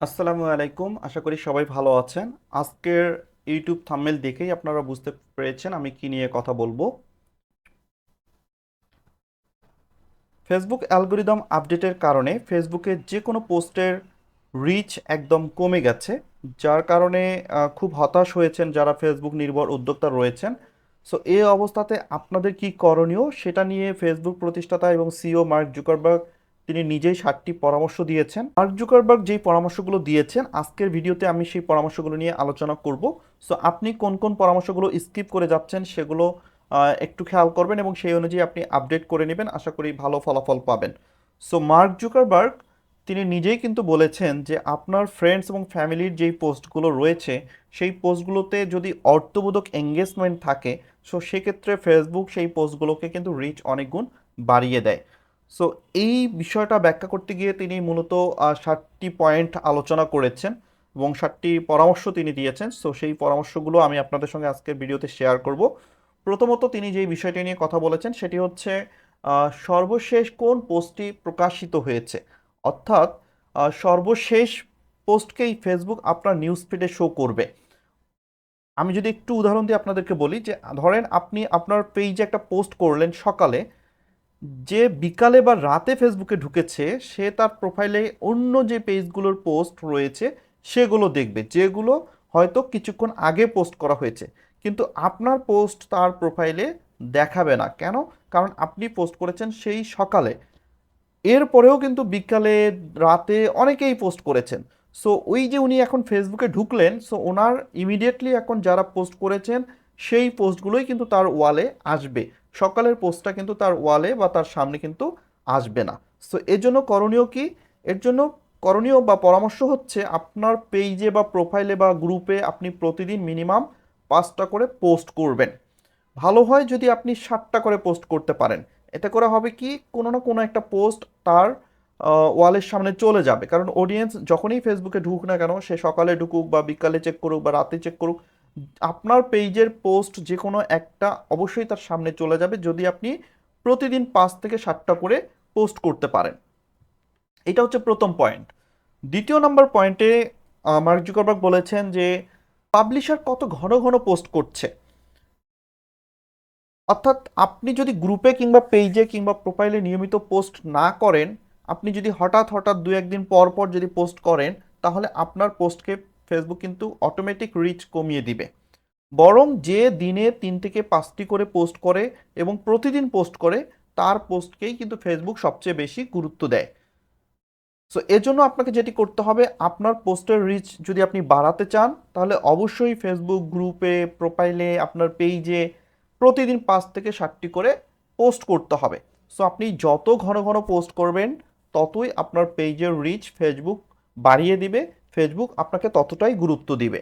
আসসালামু আলাইকুম, আশা করি সবাই ভালো আছেন। আজকের ইউটিউব থাম্বনেল দেখেই আপনারা বুঝতে পেরেছেন আমি কি নিয়ে কথা বলব। ফেসবুক অ্যালগোরিদম আপডেটের কারণে ফেসবুকে যে কোনো পোস্টের রিচ একদম কমে গেছে, যার কারণে খুব হতাশ হয়েছেন যারা ফেসবুক নির্ভর উদ্যোক্তা রয়েছেন। সো এই অবস্থাতে আপনাদের কি করণীয়? সেটা নিয়ে ফেসবুক প্রতিষ্ঠাতা এবং সিও মার্ক জুকারবার্গ তিনি নিজেই সাতটি পরামর্শ দিয়েছেন। মার্ক জুকারবার্গ যেই পরামর্শগুলো দিয়েছেন, আজকের ভিডিওতে আমি সেই পরামর্শগুলো নিয়ে আলোচনা করব। সো আপনি কোন কোন পরামর্শগুলো স্কিপ করে যাচ্ছেন, সেগুলো একটু খেয়াল করবেন এবং সেই অনুযায়ী আপনি আপডেট করে নেবেন। আশা করি ভালো ফলাফল পাবেন। সো মার্ক জুকারবার্গ তিনি নিজেই কিন্তু বলেছেন যে আপনার ফ্রেন্ডস এবং ফ্যামিলির যেই পোস্টগুলো রয়েছে, সেই পোস্টগুলোতে যদি অর্থবোধক এঙ্গেজমেন্ট থাকে সো সেক্ষেত্রে ফেসবুক সেই পোস্টগুলোকে কিন্তু রিচ অনেক গুণ বাড়িয়ে দেয়। সো এই বিষয়টা ব্যাখ্যা করতে গিয়ে তিনি মূলত ষাটটি পয়েন্ট আলোচনা করেছেন এবং ষাটটি পরামর্শ তিনি দিয়েছেন। সো সেই পরামর্শগুলো আমি আপনাদের সঙ্গে আজকের ভিডিওতে শেয়ার করব। প্রথমত তিনি যেই বিষয়টি নিয়ে কথা বলেছেন, সেটি হচ্ছে সর্বশেষ কোন পোস্টটি প্রকাশিত হয়েছে? অর্থাৎ সর্বশেষ পোস্টকেই ফেসবুক আপনার নিউজ ফিডে শো করবে। আমি যদি একটু উদাহরণ দিয়ে আপনাদেরকে বলি যে, ধরেন আপনি আপনার পেজে একটা পোস্ট করলেন সকালে, যে বিকালে বা রাতে ফেসবুকে ঢুকেছে, সে তার প্রোফাইলে অন্য যে পেজগুলোর পোস্ট রয়েছে, সেগুলো দেখবে, যেগুলো হয়তো কিছুক্ষণ আগে পোস্ট করা হয়েছে। কিন্তু আপনার পোস্ট তার প্রোফাইলে দেখাবে না। কেন? কারণ আপনি পোস্ট করেছেন সেই সকালে। এরপরেও কিন্তু বিকালে রাতে অনেকেই পোস্ট করেছেন। সো ওই যে উনি এখন ফেসবুকে ঢুকলেন সো ওনার ইমিডিয়েটলি এখন যারা পোস্ট করেছেন, সেই পোস্টগুলোই কিন্তু তার ওয়ালে আসবে। সকালের পোস্টটা কিন্তু তার ওয়ালে বা তার সামনে কিন্তু আসবে না। সো এর জন্য করণীয় কি? এর জন্য করণীয় বা পরামর্শ হচ্ছে আপনার পেজে বা প্রোফাইলে বা গ্রুপে আপনি প্রতিদিন মিনিমাম পাঁচটা করে পোস্ট করবেন। ভালো হয় যদি আপনি ষাটটা করে পোস্ট করতে পারেন। এতে করে হবে কি, কোনো না কোনো একটা পোস্ট তার ওয়ালের সামনে চলে যাবে। কারণ অডিয়েন্স যখনই ফেসবুকে ঢুক না কেন, সে সকালে ঢুকুক বা বিকালে চেক করুক বা রাতে চেক করুক, আপনার পেজের পোস্ট যে কোনো একটা অবশ্যই তার সামনে চলে যাবে যদি আপনি প্রতিদিন পাঁচ থেকে সাতটা করে পোস্ট করতে পারেন। এটা হচ্ছে প্রথম পয়েন্ট দ্বিতীয় নম্বর পয়েন্টে মার্ক জুকারবার্গ বলেছেন যে পাবলিশার কত ঘন ঘন পোস্ট করছে। অর্থাৎ আপনি যদি গ্রুপে কিংবা পেজে কিংবা প্রোফাইলে নিয়মিত পোস্ট না করেন, আপনি যদি হঠাৎ হঠাৎ দু একদিন পর পর যদি পোস্ট করেন, তাহলে আপনার পোস্টকে ফেসবুক কিন্তু অটোমেটিক রিচ কমিয়ে দিবে। বরং যে দিনে তিন থেকে পাঁচটি করে পোস্ট করে এবং প্রতিদিন পোস্ট করে, তার পোস্টকেই কিন্তু ফেসবুক সবচেয়ে বেশি গুরুত্ব দেয়। সো এজন্য আপনাকে যেটি করতে হবে, আপনার পোস্টের রিচ যদি আপনি বাড়াতে চান, তাহলে অবশ্যই ফেসবুক গ্রুপে, প্রোফাইলে, আপনার পেজে প্রতিদিন পাঁচ থেকে ষাটটি করে পোস্ট করতে হবে। সো আপনি যত ঘন ঘন পোস্ট করবেন, ততই আপনার পেজের রিচ ফেসবুক বাড়িয়ে দিবে। ফেসবুক আপনাকে ততটাই গুরুত্ব দিবে।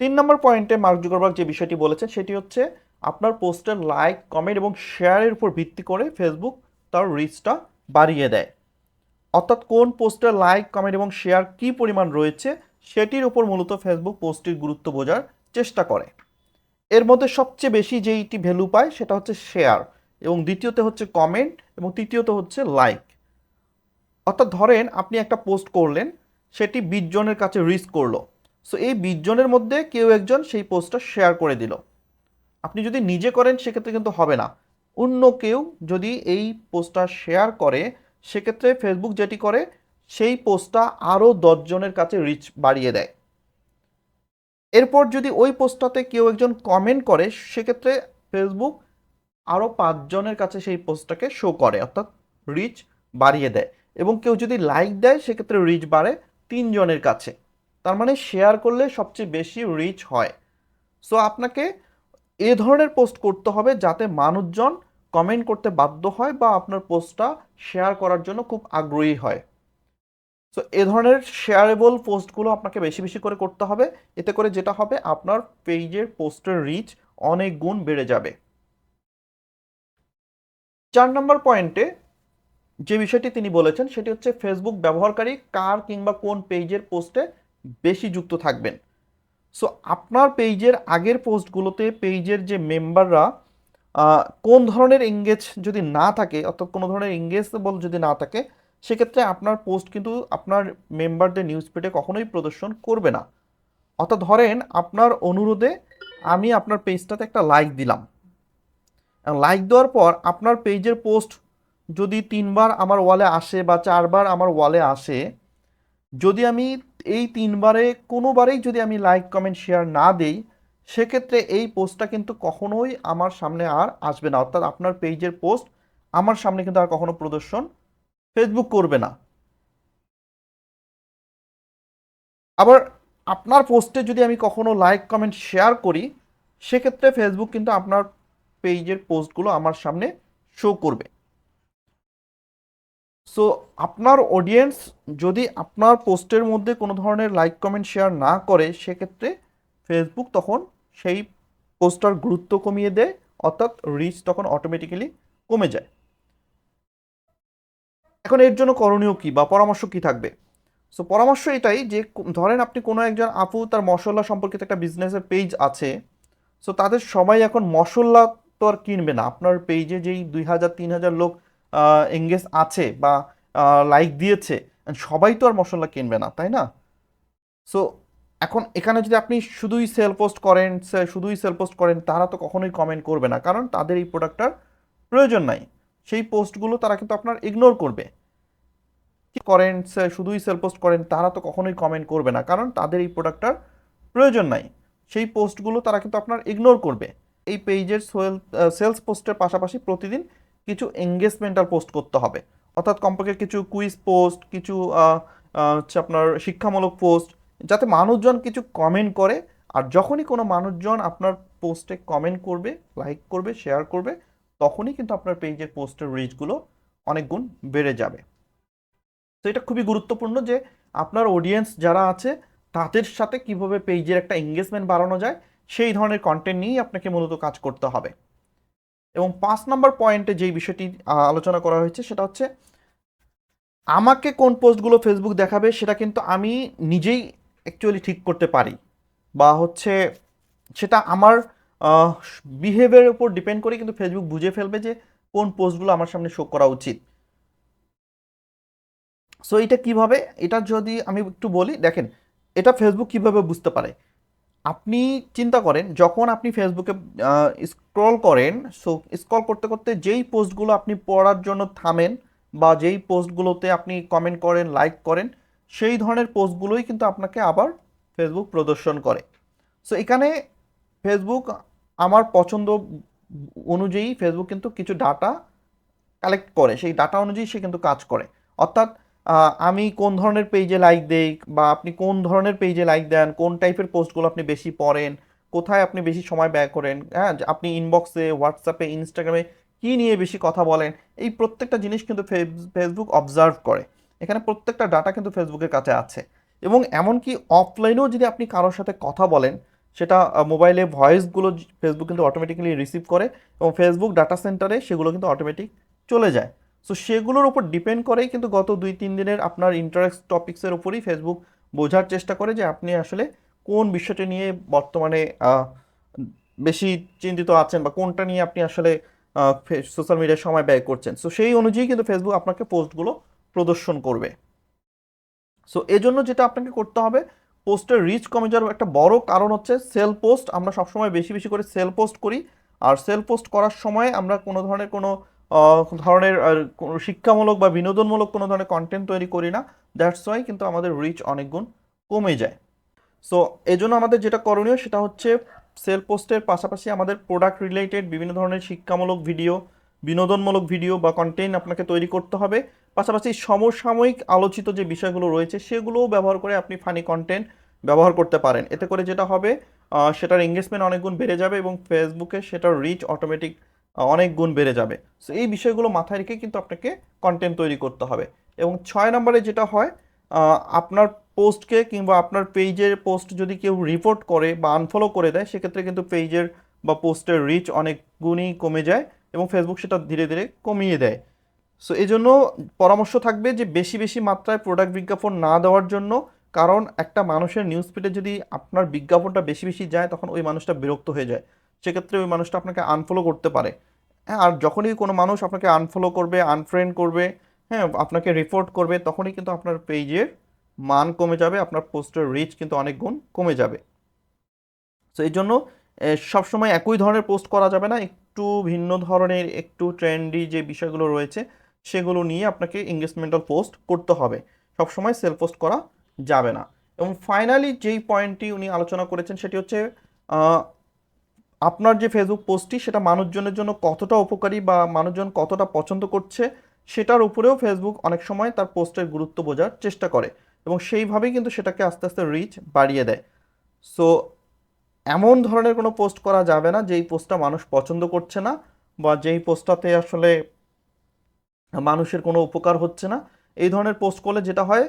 তিন নম্বর পয়েন্টে মার্ক জুকারবার্গ যে বিষয়টি বলেছেন, সেটি হচ্ছে আপনার পোস্টের লাইক কমেন্ট এবং শেয়ারের উপর ভিত্তি করে ফেসবুক তার রিচটা বাড়িয়ে দেয়। অর্থাৎ কোন পোস্টের লাইক কমেন্ট এবং শেয়ার কি পরিমাণ রয়েছে, সেটির উপর মূলত ফেসবুক পোস্টটির গুরুত্ব বোঝার চেষ্টা করে। এর মধ্যে সবচেয়ে বেশি যেইটি ভ্যালু পায় সেটা হচ্ছে শেয়ার এবং দ্বিতীয়তে হচ্ছে কমেন্ট এবং তৃতীয়ত হচ্ছে লাইক। অর্থাৎ ধরেন আপনি একটা পোস্ট করলেন, সেটি বিশ জনের কাছে রিচ করল। সো এই বিশ জনের মধ্যে কেউ একজন সেই পোস্টটা শেয়ার করে দিল। আপনি যদি নিজে করেন, সেক্ষেত্রে কিন্তু হবে না। অন্য কেউ যদি এই পোস্টটা শেয়ার করে, সেক্ষেত্রে ফেসবুক যেটি করে, সেই পোস্টটা আরও দশজনের কাছে রিচ বাড়িয়ে দেয়। এরপর যদি ওই পোস্টটাতে কেউ একজন কমেন্ট করে, সেক্ষেত্রে ফেসবুক আরও পাঁচজনের কাছে সেই পোস্টটাকে শো করে, অর্থাৎ রিচ বাড়িয়ে দেয়। এবং কেউ যদি লাইক দেয়, সেক্ষেত্রে রিচ বাড়ে তিনজনের কাছে। তার মানে শেয়ার করলে সবচেয়ে বেশি রিচ হয়। সো আপনাকে এ ধরনের পোস্ট করতে হবে যাতে মানুষজন কমেন্ট করতে বাধ্য হয় বা আপনার পোস্টটা শেয়ার করার জন্য খুব আগ্রহী হয়। সো এ ধরনের শেয়ারেবল পোস্টগুলো আপনাকে বেশি বেশি করে করতে হবে। এতে করে যেটা হবে, আপনার পেজের পোস্টের রিচ অনেক গুণ বেড়ে যাবে। চার নম্বর পয়েন্টে যে বিষয়টি তিনি বলেছেন, সেটি হচ্ছে ফেসবুক ব্যবহারকারী কার কিংবা কোন পেজের পোস্টে বেশি যুক্ত থাকবেন। সো আপনার পেজের আগের পোস্টগুলোতে পেজের যে মেম্বাররা কোন ধরনের এঙ্গেজ যদি না থাকে, অর্থাৎ কোনো ধরনের এঙ্গেজেবল যদি না থাকে সেক্ষেত্রে আপনার পোস্ট কিন্তু আপনার মেম্বারদের নিউজ ফিডে কখনোই প্রদর্শন করবে না। অর্থাৎ ধরেন আপনার অনুরোধে আমি আপনার পেজটাতে একটা লাইক দিলাম। লাইক দেওয়ার পর আপনার পেজের পোস্ট যদি তিনবার আমার ওয়ালে আসে বা চারবার আমার ওয়ালে আসে, যদি আমি এই তিনবারে কোনোবারেই যদি আমি লাইক কমেন্ট শেয়ার না দেই, সেক্ষেত্রে এই পোস্টটা কিন্তু কখনোই আমার সামনে আর আসবে না। অর্থাৎ আপনার পেজের পোস্ট আমার সামনে কিন্তু আর কখনো প্রদর্শন ফেসবুক করবে না। আবার আপনার পোস্টে যদি আমি কখনো লাইক কমেন্ট শেয়ার করি, সেক্ষেত্রে ফেসবুক কিন্তু আপনার পেজের পোস্টগুলো আমার সামনে শো করবে। সো আপনার অডিয়েন্স যদি আপনার পোস্টের মধ্যে কোনো ধরনের লাইক কমেন্ট শেয়ার না করে, সেক্ষেত্রে ফেসবুক তখন সেই পোস্টটার গুরুত্ব কমিয়ে দেয়, অর্থাৎ রিচ তখন অটোমেটিক্যালি কমে যায়। এখন এর জন্য করণীয় কি বা পরামর্শ কি থাকবে? সো পরামর্শ এটাই যে, ধরেন আপনি কোনো একজন আপু, তার মশলা সম্পর্কিত একটা বিজনেসের পেজ আছে সো তাদের সবাই এখন মশলা তো আর কিনবে না। আপনার পেজে যেই দুই হাজার, তিন হাজার লোক এঙ্গেজ আছে বা লাইক দিয়েছে সবাই তো আর মশলা কিনবে না, তাই না? সো এখন এখানে যদি আপনি শুধুই সেল পোস্ট করেন শুধুই সেল পোস্ট করেন, তারা তো কখনোই কমেন্ট করবে না, কারণ তাদের এই প্রোডাক্টটার প্রয়োজন নাই। সেই পোস্টগুলো তারা কিন্তু আপনার ইগনোর করবে। করেন শুধুই সেল পোস্ট করেন, তারা তো কখনোই কমেন্ট করবে না। কারণ তাদের এই প্রোডাক্টটার প্রয়োজন নাই। সেই পোস্টগুলো তারা কিন্তু আপনার ইগনোর করবে। এই পেজের সেল সেলস পোস্টের পাশাপাশি প্রতিদিন কিছু এঙ্গেজমেন্টাল পোস্ট করতে হবে। অর্থাৎ কমপক্ষে কিছু কুইজ পোস্ট কিছু হচ্ছে আপনার শিক্ষামূলক পোস্ট যাতে মানুষজন কিছু কমেন্ট করে। আর যখনই কোনো মানুষজন আপনার পোস্টে কমেন্ট করবে লাইক করবে শেয়ার করবে, তখনই কিন্তু আপনার পেজের পোস্টের রিচগুলো অনেক গুণ বেড়ে যাবে। তো এটা খুবই গুরুত্বপূর্ণ যে আপনার অডিয়েন্স যারা আছে, তাদের সাথে কীভাবে পেজের একটা এঙ্গেজমেন্ট বাড়ানো যায়, সেই ধরনের কন্টেন্ট নিয়েই আপনাকে মূলত কাজ করতে হবে। এবং পাঁচ নম্বর পয়েন্টে যেই বিষয়টি আলোচনা করা হয়েছে সেটা হচ্ছে, আমাকে কোন পোস্টগুলো ফেসবুক দেখাবে সেটা কিন্তু আমি নিজেই অ্যাকচুয়ালি ঠিক করতে পারি। বা হচ্ছে সেটা আমার বিহেভিয়ারের উপর ডিপেন্ড করে কিন্তু ফেসবুক বুঝে ফেলবে যে কোন পোস্টগুলো আমার সামনে শো করা উচিত। সো এটা কীভাবে? এটা যদি আমি একটু বলি, দেখেন, এটা ফেসবুক কীভাবে বুঝতে পারে? আপনি চিন্তা করেন, যখন আপনি ফেসবুকে স্ক্রল করেন সো স্ক্রল করতে করতে যেই পোস্টগুলো আপনি পড়ার জন্য থামেন বা যেই পোস্টগুলোতে আপনি কমেন্ট করেন লাইক করেন, সেই ধরনের পোস্টগুলোই কিন্তু আপনাকে আবার ফেসবুক প্রদর্শন করে। সো এখানে ফেসবুক আমার পছন্দ অনুযায়ী ফেসবুক কিন্তু কিছু ডাটা কালেক্ট করে, সেই ডাটা অনুযায়ী সে কিন্তু কাজ করে। অর্থাৎ আমি কোন ধরনের পেজে লাইক দেই বা আপনি কোন ধরনের পেজে লাইক দেন, কোন টাইপের পোস্টগুলো আপনি বেশি পড়েন, কোথায় আপনি বেশি সময় ব্যয় করেন হ্যাঁ আপনি ইনবক্সে হোয়াটসঅ্যাপে ইনস্টাগ্রামে কী নিয়ে বেশি কথা বলেন, এই প্রত্যেকটা জিনিস কিন্তু ফেস- ফেসবুক অবজার্ভ করে। এখানে প্রত্যেকটা ডাটা কিন্তু ফেসবুকের কাছে আছে। এবং এমনকি অফলাইনেও যদি আপনি কারোর সাথে কথা বলেন, সেটা মোবাইলে ভয়েসগুলো ফেসবুক কিন্তু অটোমেটিক্যালি রিসিভ করে এবং ফেসবুক ডাটা সেন্টারে সেগুলো কিন্তু অটোমেটিক চলে যায়। সো সেগুলোর উপর ডিপেন্ড করেই কিন্তু গত দুই, তিন দিনের আপনার ইন্টারেস্ট টপিক্সের উপরই ফেসবুক বোঝার চেষ্টা করে যে আপনি আসলে কোন বিষয়টি নিয়ে বর্তমানে বেশি চিন্তিত আছেন বা কোনটা নিয়ে আপনি আসলে সোশ্যাল মিডিয়ায় সময় ব্যয় করছেন। সো সেই অনুযায়ী কিন্তু ফেসবুক আপনাকে পোস্টগুলো প্রদর্শন করবে। সো এজন্য যেটা আপনাকে করতে হবে, পোস্টের রিচ কমে যাওয়ার একটা বড় কারণ হচ্ছে সেল পোস্ট আমরা সবসময় বেশি বেশি করে সেল পোস্ট করি। আর সেল পোস্ট করার সময় আমরা কোনো ধরনের কোনো ধরনের শিক্ষামূলক বা বিনোদনমূলক কোনো ধরনের কন্টেন্ট তৈরি করি না। দ্যাটস ওয়াই কিন্তু আমাদের রিচ অনেক গুণ কমে যায়। সো এজন্য আমাদের যেটা করণীয় সেটা হচ্ছে সেল পোস্টের পাশাপাশি আমাদের প্রোডাক্ট রিলেটেড বিভিন্ন ধরনের শিক্ষামূলক ভিডিও বিনোদনমূলক ভিডিও বা কন্টেন্ট আপনাকে তৈরি করতে হবে। পাশাপাশি সমসাময়িক আলোচিত যে বিষয়গুলো রয়েছে সেগুলোও ব্যবহার করে আপনি ফানি কন্টেন্ট ব্যবহার করতে পারেন। এতে করে যেটা হবে সেটার এঙ্গেজমেন্ট অনেক গুণ বেড়ে যাবে এবং ফেসবুকে সেটার রিচ অটোমেটিক অনেক গুণ বেড়ে যাবে। সো এই বিষয়গুলো মাথায় রেখে কিন্তু আপনাকে কন্টেন্ট তৈরি করতে হবে। এবং ছয় নম্বরে যেটা হয় আপনার পোস্টকে কিংবা আপনার পেজের পোস্ট যদি কেউ রিপোর্ট করে বা আনফলো করে দেয়, সেক্ষেত্রে কিন্তু পেজের বা পোস্টের রিচ অনেক গুণই কমে যায় এবং ফেসবুক সেটা ধীরে ধীরে কমিয়ে দেয়। সো এই জন্য পরামর্শ থাকবে যে বেশি বেশি মাত্রায় প্রোডাক্ট বিজ্ঞাপন না দেওয়ার জন্য, কারণ একটা মানুষের নিউজ ফিডে যদি আপনার বিজ্ঞাপনটা বেশি বেশি যায়, তখন ওই মানুষটা বিরক্ত হয়ে যায়। সেক্ষেত্রে ওই মানুষটা আপনাকে আনফলো করতে পারে। হ্যাঁ আর যখনই কোনো মানুষ আপনাকে আনফলো করবে আনফ্রেন্ড করবে হ্যাঁ আপনাকে রিপোর্ট করবে, তখনই কিন্তু আপনার পেজের মান কমে যাবে, আপনার পোস্টের রিচ কিন্তু অনেক গুণ কমে যাবে। তো এই জন্য সবসময় একই ধরনের পোস্ট করা যাবে না, একটু ভিন্ন ধরনের, একটু ট্রেন্ডি যে বিষয়গুলো রয়েছে, সেগুলো নিয়ে আপনাকে এঙ্গেজমেন্টাল পোস্ট করতে হবে। সবসময় সেল পোস্ট করা যাবে না। এবং ফাইনালি যেই পয়েন্টটি উনি আলোচনা করেছেন, সেটি হচ্ছে আপনার যে ফেসবুক পোস্টটি, সেটা মানুষজনের জন্য কতটা উপকারী বা মানুষজন কতটা পছন্দ করছে, সেটার উপরেও ফেসবুক অনেক সময় তার পোস্টের গুরুত্ব বোঝার চেষ্টা করে এবং সেইভাবেই কিন্তু সেটাকে আস্তে আস্তে রিচ বাড়িয়ে দেয়। সো এমন ধরনের কোনো পোস্ট করা যাবে না, যেই পোস্টটা মানুষ পছন্দ করছে না বা যেই পোস্টটাতে আসলে মানুষের কোনো উপকার হচ্ছে না। এই ধরনের পোস্ট করলে যেটা হয়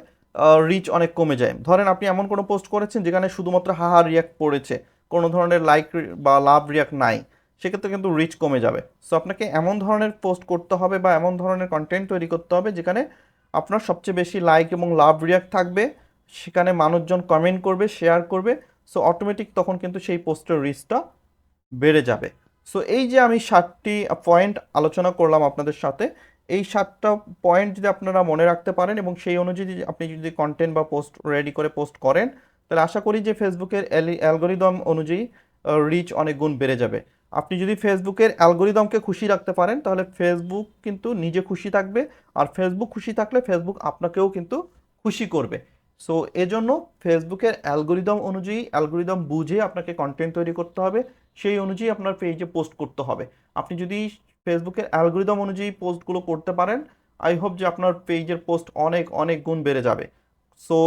রিচ অনেক কমে যায়। ধরেন আপনি এমন কোনো পোস্ট করেছেন, যেখানে শুধুমাত্র হাহা রিয়াক্ট পড়েছে। কোনো ধরনের লাইক বা লাভ রিয়াক্ট নাই, সেক্ষেত্রে কিন্তু রিচ কমে যাবে। সো আপনাকে এমন ধরনের পোস্ট করতে হবে বা এমন ধরনের কন্টেন্ট তৈরি করতে হবে যেখানে আপনার সবচেয়ে বেশি লাইক এবং লাভ রিয়াক্ট থাকবে, সেখানে মানুষজন কমেন্ট করবে শেয়ার করবে সো অটোমেটিক তখন কিন্তু সেই পোস্টের রিচটা বেড়ে যাবে। সো এই যে আমি সাতটি পয়েন্ট আলোচনা করলাম আপনাদের সাথে, এই সাতটা পয়েন্ট যদি আপনারা মনে রাখতে পারেন এবং সেই অনুযায়ী আপনি যদি কন্টেন্ট বা পোস্ট রেডি করে পোস্ট করেন তাহলে আশা করি যে ফেসবুকের অ্যালগোরিদম অনুযায়ী রিচ অনেক গুণ বেড়ে যাবে। আপনি যদি ফেসবুকের অ্যালগোরিদমকে খুশি রাখতে পারেন, তাহলে ফেসবুক কিন্তু নিজে খুশি থাকবে, আর ফেসবুক খুশি থাকলে ফেসবুক আপনাকেও কিন্তু খুশি করবে। সো, এজন্য ফেসবুকের অ্যালগোরিদম অনুযায়ী, অ্যালগোরিদম বুঝে আপনাকে কন্টেন্ট তৈরি করতে হবে, সেই অনুযায়ী আপনার পেজে পোস্ট করতে হবে। আপনি যদি ফেসবুকের অ্যালগোরিদম অনুযায়ী পোস্টগুলো করতে পারেন আই হোপ যে আপনার পেজের পোস্ট অনেক অনেক গুণ বেড়ে যাবে। সো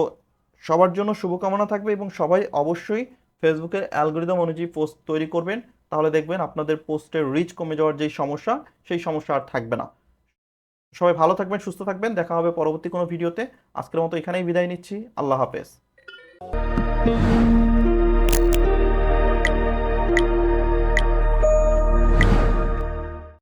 সবার জন্য শুভকামনা থাকবে এবং সবাই অবশ্যই ফেসবুকের অ্যালগোরিদম অনুযায়ী পোস্ট তৈরি করবেন। তাহলে দেখবেন আপনাদের পোস্টের রিচ কমে যাওয়ার যেই সমস্যা, সেই সমস্যা আর থাকবে না। সবাই ভালো থাকবেন, সুস্থ থাকবেন। দেখা হবে পরবর্তী কোনো ভিডিওতে আজকের মতো এখানেই বিদায় নিচ্ছি। আল্লাহ হাফেজ।